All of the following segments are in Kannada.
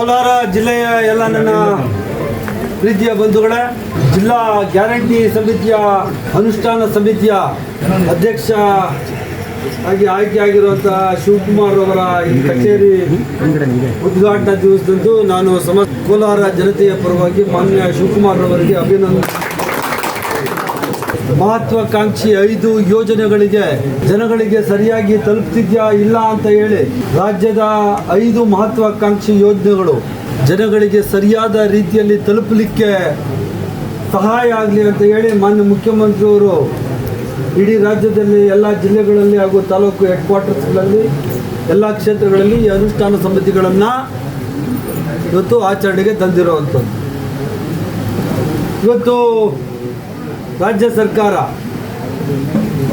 ಕೋಲಾರ ಜಿಲ್ಲೆಯ ಎಲ್ಲ ನನ್ನ ಪ್ರೀತಿಯ ಬಂಧುಗಳೇ, ಜಿಲ್ಲಾ ಗ್ಯಾರಂಟಿ ಸಮಿತಿಯ ಅನುಷ್ಠಾನ ಸಮಿತಿಯ ಅಧ್ಯಕ್ಷ ಆಗಿ ಆಯ್ಕೆಯಾಗಿರುವಂತಹ ಶಿವಕುಮಾರ್ ಅವರ ಈ ಕಚೇರಿ ಉದ್ಘಾಟನಾ ದಿವಸದಂದು ನಾನು ಸಮ ಕೋಲಾರ ಜನತೆಯ ಪರವಾಗಿ ಮಾನ್ಯ ಶಿವಕುಮಾರ್ ಅವರಿಗೆ ಅಭಿನಂದನೆ. ಮಹತ್ವಾಕಾಂಕ್ಷಿ ಐದು ಯೋಜನೆಗಳಿಗೆ ಜನಗಳಿಗೆ ಸರಿಯಾಗಿ ತಲುಪ್ತಿದ್ಯಾ ಇಲ್ಲ ಅಂತ ಹೇಳಿ ರಾಜ್ಯದ ಐದು ಮಹತ್ವಾಕಾಂಕ್ಷಿ ಯೋಜನೆಗಳು ಜನಗಳಿಗೆ ಸರಿಯಾದ ರೀತಿಯಲ್ಲಿ ತಲುಪಲಿಕ್ಕೆ ಸಹಾಯ ಆಗಲಿ ಅಂತ ಹೇಳಿ ಮಾನ್ಯ ಮುಖ್ಯಮಂತ್ರಿಯವರು ಇಡೀ ರಾಜ್ಯದಲ್ಲಿ ಎಲ್ಲ ಜಿಲ್ಲೆಗಳಲ್ಲಿ ಹಾಗೂ ತಾಲೂಕು ಹೆಡ್ ಕ್ವಾರ್ಟರ್ಸ್ಗಳಲ್ಲಿ ಎಲ್ಲ ಕ್ಷೇತ್ರಗಳಲ್ಲಿ ಈ ಅನುಷ್ಠಾನ ಸಮಿತಿಗಳನ್ನು ಇವತ್ತು ಆಚರಣೆಗೆ ತಂದಿರುವಂಥದ್ದು. ಇವತ್ತು ರಾಜ್ಯ ಸರ್ಕಾರ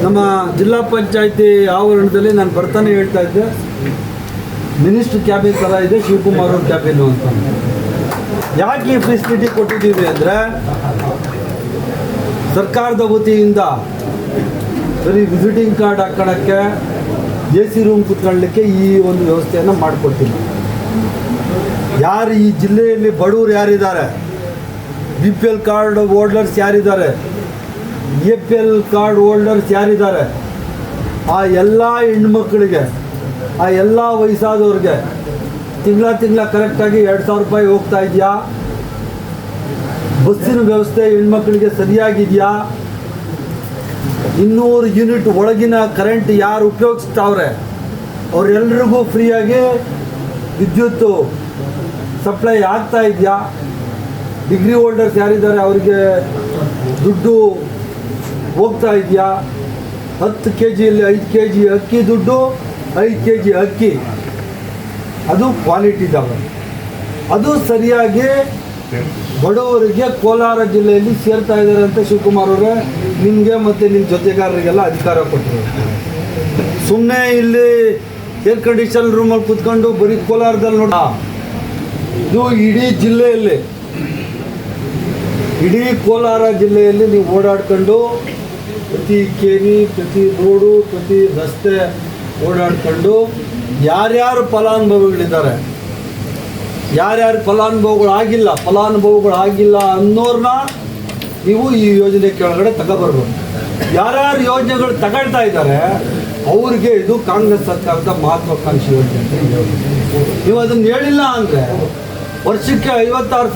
ನಮ್ಮ ಜಿಲ್ಲಾ ಪಂಚಾಯತಿ ಆವರಣದಲ್ಲಿ ನಾನು ಬರ್ತಾನೆ ಹೇಳ್ತಾ ಇದ್ದೆ. ಮಿನಿಸ್ಟ್ರ್ ಕ್ಯಾಬಿನ್ ಥರ ಇದೆ, ಶಿವಕುಮಾರ್ ಅವ್ರ ಕ್ಯಾಬಿನ್ ಅಂತ. ಯಾಕೆ ಈ ಫೆಸಿಲಿಟಿ ಕೊಟ್ಟಿದ್ದೀವಿ ಅಂದರೆ ಸರ್ಕಾರದ ವತಿಯಿಂದ ಬರೀ ವಿಸಿಟಿಂಗ್ ಕಾರ್ಡ್ ಹಾಕೋಣಕ್ಕೆ ಎ ಸಿ ರೂಮ್ ಕುತ್ಕೊಳ್ಳಲಿಕ್ಕೆ ಈ ಒಂದು ವ್ಯವಸ್ಥೆಯನ್ನು ಮಾಡಿಕೊಡ್ತೀನಿ ಯಾರು ಈ ಜಿಲ್ಲೆಯಲ್ಲಿ ಬಡವರು ಯಾರಿದ್ದಾರೆ? B P L card holders ಯಾರಿದ್ದಾರೆ? A P L card holders ಯಾರಿದ್ದಾರೆ? ಆ ಎಲ್ಲ ಹೆಣ್ಮಕ್ಳಿಗೆ, ಆ ಎಲ್ಲ ವಯಸ್ಸಾದವ್ರಿಗೆ ತಿಂಗಳ ತಿಂಗಳ ಕರೆಕ್ಟಾಗಿ ಎರಡು ಸಾವಿರ ರೂಪಾಯಿ ಹೋಗ್ತಾ ಇದೆಯಾ? ಬಸ್ಸಿನ ವ್ಯವಸ್ಥೆ ಹೆಣ್ಮಕ್ಳಿಗೆ ಸರಿಯಾಗಿದೆಯಾ? ಇನ್ನೂರು ಯೂನಿಟ್ ಒಳಗಿನ ಕರೆಂಟ್ ಯಾರು ಉಪಯೋಗಿಸ್ತಾವ್ರೆ? ಅವರೆಲ್ರಿಗೂ ಫ್ರೀಯಾಗಿ ವಿದ್ಯುತ್ತು ಸಪ್ಲೈ ಆಗ್ತಾ ಇದೆಯಾ? ಡಿಗ್ರಿ ಹೋಲ್ಡರ್ಸ್ ಯಾರಿದ್ದಾರೆ? ಅವರಿಗೆ ದುಡ್ಡು ಹೋಗ್ತಾ ಇದೆಯಾ? ಹತ್ತು ಕೆ ಜಿಯಲ್ಲಿ ಐದು ಕೆ ಜಿ ಅಕ್ಕಿ ದುಡ್ಡು, ಐದು ಕೆ ಜಿ ಅಕ್ಕಿ. ಅದು ಕ್ವಾಲಿಟಿ ಇದ್ದಾವೆ ಅದು ಸರಿಯಾಗಿ ಬಡವರಿಗೆ ಕೋಲಾರ ಜಿಲ್ಲೆಯಲ್ಲಿ ಸೇರ್ತಾ ಇದ್ದಾರೆ ಅಂತ ಶಿವಕುಮಾರ್ ಅವರೇ. ನಿಮಗೆ ಮತ್ತು ನಿಮ್ಮ ಜೊತೆಗಾರರಿಗೆಲ್ಲ ಅಧಿಕಾರ ಕೊಟ್ಟರು ಸುಮ್ಮನೆ ಇಲ್ಲಿ ಏರ್ ಕಂಡೀಷನ್ ರೂಮಲ್ಲಿ ಕೂತ್ಕೊಂಡು ಬರೀ ಕೋಲಾರದಲ್ಲಿ ನೋಡ ಇದು ಇಡೀ ಜಿಲ್ಲೆಯಲ್ಲಿ, ಇಡೀ ಕೋಲಾರ ಜಿಲ್ಲೆಯಲ್ಲಿ ನೀವು ಓಡಾಡ್ಕೊಂಡು ಪ್ರತಿ ಕೇರಿ, ಪ್ರತಿ ರೋಡು, ಪ್ರತಿ ರಸ್ತೆ ಓಡಾಡ್ಕೊಂಡು ಯಾರ್ಯಾರು ಫಲಾನುಭವಿಗಳಿದ್ದಾರೆ, ಯಾರ್ಯಾರು ಫಲಾನುಭವಿಗಳು ಆಗಿಲ್ಲ ಫಲಾನುಭವಿಗಳು ಆಗಿಲ್ಲ ಅನ್ನೋರ್ನ ನೀವು ಈ ಯೋಜನೆ ಕೆಳಗಡೆ ತಗೊಬರ್ಬೋದು ಯಾರ್ಯಾರು ಯೋಜನೆಗಳು ತಗೊಳ್ತಾ ಇದ್ದಾರೆ, ಅವ್ರಿಗೆ ಇದು ಕಾಂಗ್ರೆಸ್ ಸರ್ಕಾರದ ಮಹತ್ವಾಕಾಂಕ್ಷಿ ಯೋಜನೆ. ನೀವು ಅದನ್ನು ಹೇಳಿಲ್ಲ ಅಂದರೆ ವರ್ಷಕ್ಕೆ ಐವತ್ತಾರು ಸಾವಿರ